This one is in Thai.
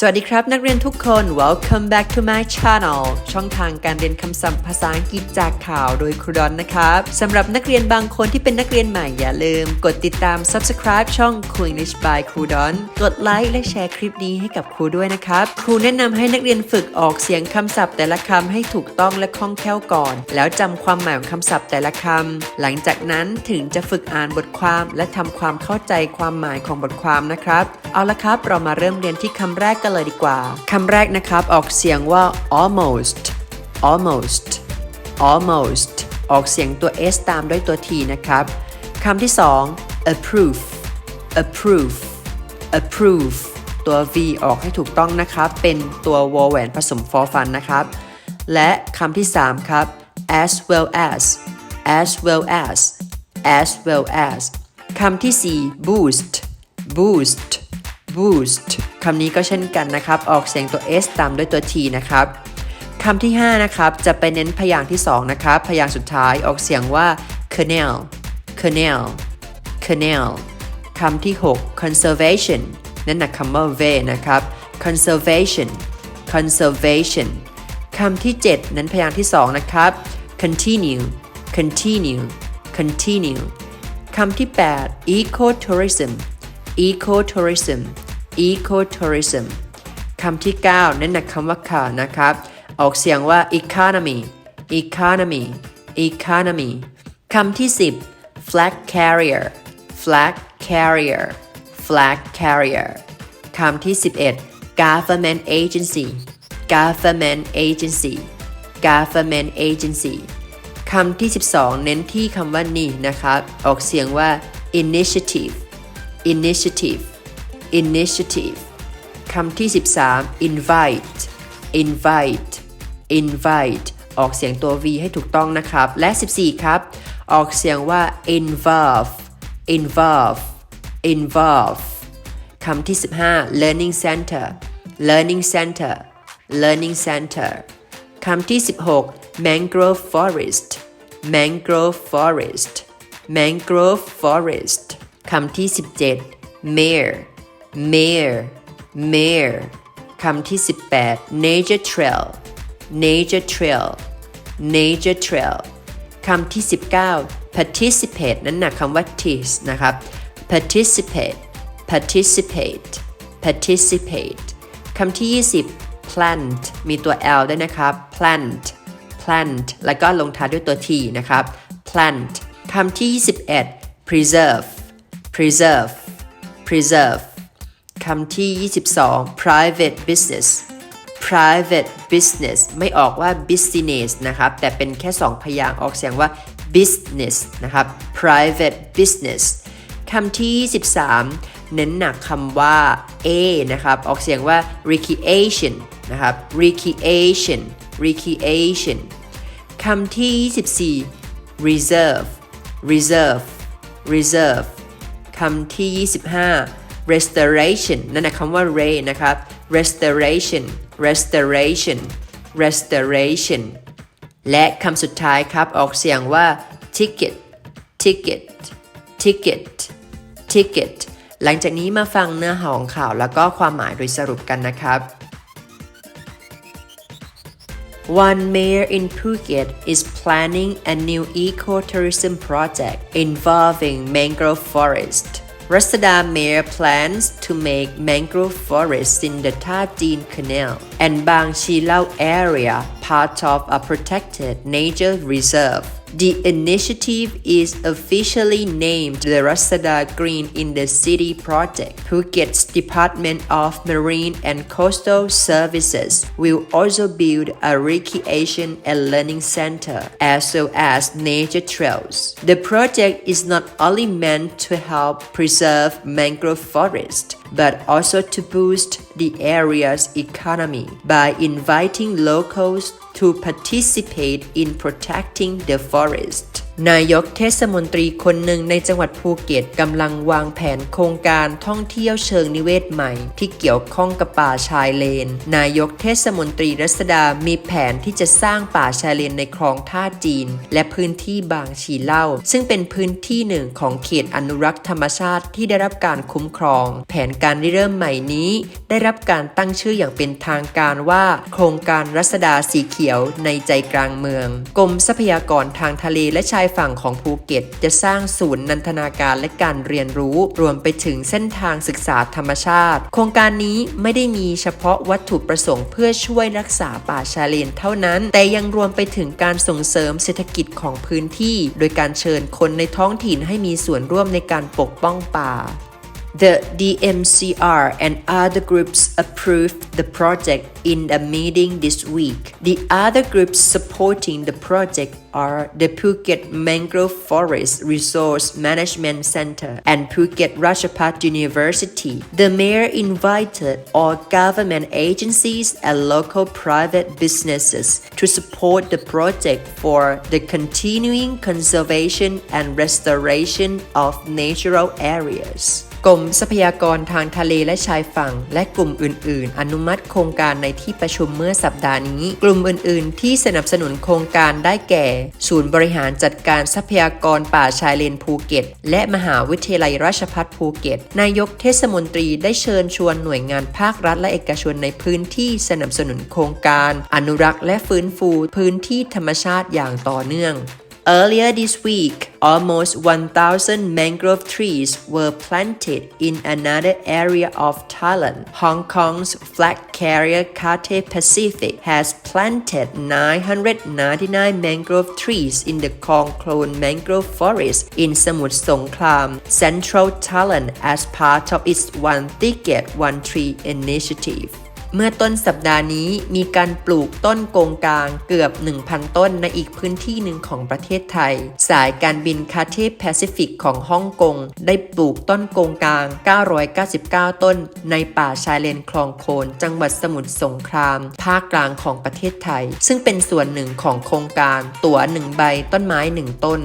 สวัสดีครับ นักเรียนทุกคน welcome back to my channel ช่องทางการเรียนคำศัพท์ภาษาอังกฤษจากข่าวโดยครูดอนนะครับสำหรับนักเรียนบางคนที่เป็นนักเรียนใหม่อย่าลืม กดติดตาม subscribe ช่อง Cool English by ครูดอนกดไลค์และแชร์คลิปนี้ให้กับครูด้วยนะครับ ครูแนะนำให้นักเรียนฝึกออกเสียงคำศัพท์แต่ละคำให้ถูกต้องและคล่องแคล่วก่อน แล้วจำความหมายของคำศัพท์แต่ละคำหลังจากนั้นถึงจะฝึกอ่านบทความและทำความเข้าใจความหมายของบทความนะครับ เอาละครับ เรามาเริ่มเรียนที่คำแรกกันเลยดีกว่าคำแรกนะครับ ออกเสียงว่า almost almost almost ออกเสียงตัว s ตามด้วยตัว t นะครับคำที่สอง approve approve approve ตัว v ออกให้ถูกต้องนะครับ เป็นตัววอแหวนผสมฟอฟันนะครับ และคำที่สามครับ as well as as well as as well as คำที่สี่ boost boost boost คำนี้ก็เช่นกันนะครับ ออกเสียงตัว s ตามด้วยตัว t นะครับคำที่ 5 นะครับ จะไปเน้นพยางค์ที่ 2 นะครับ พยางค์สุดท้ายออกเสียงว่า canal canal canal คำที่ 6 conservation นั่นนะคำว่า v นะครับ conservation conservation คำที่ 7 นั้นพยางค์ที่ 2 นะครับ continue continue continue คำที่ 8 ecotourism ecotourism ecotourism คำที่9นั่นนะคำว่าขานะครับ ออกเสียงว่า economy economy economy คำที่ 10 flag carrier flag carrier flag carrier คำที่ 11 government agency government agency government agency คำที่ 12 เน้นที่คำว่านี่นะครับ ออกเสียงว่า initiative initiative initiative คำที่ 13 invite invite invite ออกเสียงตัว v ให้ถูกต้องนะครับ และ 14 ครับ ออกเสียงว่า involve involve involve คำที่ 15 learning center learning center learning center คำที่ 16 mangrove forest mangrove forest mangrove forest คำที่ 17 mayor mare mare คำที่ 18 nature trail nature trail nature trail คำที่ 19 participate นั้นนะคำว่า tis นะครับ participate participate participate คำที่ 20 plant มีตัว l ด้วยนะครับ plant plant แล้วก็ลงท้ายด้วยตัว t นะครับ plant คำที่ 21 preserve preserve preserve คำที่ 22 private business private business ไม่ออกว่า business นะครับ แต่เป็นแค่ 2 พยางออกเสียงว่า business นะครับ private business คำที่23เน้นหนักคำว่า a นะครับ ออกเสียงว่า recreation นะครับ recreation recreation คำที่ 24 reserve reserve reserve คำที่ 25 restoration นั่นนะคำว่า re นะครับ restoration restoration restoration และคำสุดท้ายครับออกเสียงว่า ticket ticket ticket ticket หลังจากนี้มาฟังเนื้อหาของข่าวแล้วก็ความหมายโดยสรุปกันนะครับ One mayor in Phuket is planning a new ecotourism project involving mangrove forest. Rasada Mayor plans to make mangrove forests in the Tajin Canal and Bang Chilau area part of a protected nature reserve. The initiative is officially named the Rasada Green in the City Project. Phuket's Department of Marine and Coastal Services will also build a recreation and learning center as well as nature trails. The project is not only meant to help preserve mangrove forest but also to boost the area's economy by inviting locals to participate in protecting the forest. นายกเทศมนตรีคนหนึ่งในจังหวัดภูเก็ตกำลังวางแผนโครงการท่องเที่ยวเชิงนิเวศใหม่ ที่เกี่ยวข้องกับป่าชายเลน นายกเทศมนตรีรัศดามีแผนที่จะสร้างป่าชายเลนในคลองท่าจีน และพื้นที่บางฉีเล่า ซึ่งเป็นพื้นที่หนึ่งของเขตอนุรักษ์ธรรมชาติที่ได้รับการคุ้มครอง แผนการริเริ่มใหม่นี้ ได้รับการตั้งชื่ออย่างเป็นทางการว่า โครงการรัศดาสีเขียวในใจกลางเมืองกรมทรัพยากรทางทะเลและชายฝั่งของภูเก็ต จะสร้างศูนย์นันทนาการและการเรียนรู้ รวมไปถึงเส้นทางศึกษาธรรมชาติ โครงการนี้ไม่ได้มีเฉพาะวัตถุประสงค์เพื่อช่วยรักษาป่าชายเลนเท่านั้น แต่ยังรวมไปถึงการส่งเสริมเศรษฐกิจของพื้นที่ โดยการเชิญคนในท้องถิ่นให้มีส่วนร่วมในการปกป้องป่า The DMCR and other groups approved the project in a meeting this week. The other groups supporting the project are the Phuket Mangrove Forest Resource Management Center and Phuket Ratchapat University. The mayor invited all government agencies and local private businesses to support the project for the continuing conservation and restoration of natural areas. กรมทรัพยากรทางทะเลและชายฝั่ง และกลุ่มอื่น ๆ อนุมัติโครงการในที่ประชุมเมื่อสัปดาห์นี้ กลุ่มอื่น ๆ ที่สนับสนุนโครงการได้แก่ ศูนย์บริหารจัดการทรัพยากรป่าชายเลนภูเก็ต และมหาวิทยาลัยราชภัฏภูเก็ต นายกเทศมนตรีได้เชิญชวนหน่วยงานภาครัฐและเอกชนในพื้นที่สนับสนุนโครงการ อนุรักษ์และฟื้นฟูพื้นที่ธรรมชาติอย่างต่อเนื่อง Earlier this week, almost 1,000 mangrove trees were planted in another area of Thailand. Hong Kong's flag carrier Cathay Pacific has planted 999 mangrove trees in the Kong Klon mangrove forest in Samut Songkhlam, central Thailand as part of its One Ticket One Tree initiative. เมื่อต้นสัปดาห์นี้มีการปลูกต้นโกงกลางเกือบ 1,000 ต้นในอีกพื้นที่หนึ่งของประเทศไทย สายการบินคาเทแปซิฟิกของฮ่องกง ได้ปลูกต้นโกงกลาง 999 ต้น ในป่าชายเลนคลองโคน จังหวัดสมุทรสงคราม ภาคกลางของประเทศไทย ซึ่งเป็นส่วนหนึ่งของโครงการตั๋วหนึ่งใบต้นไม้หนึ่งต้น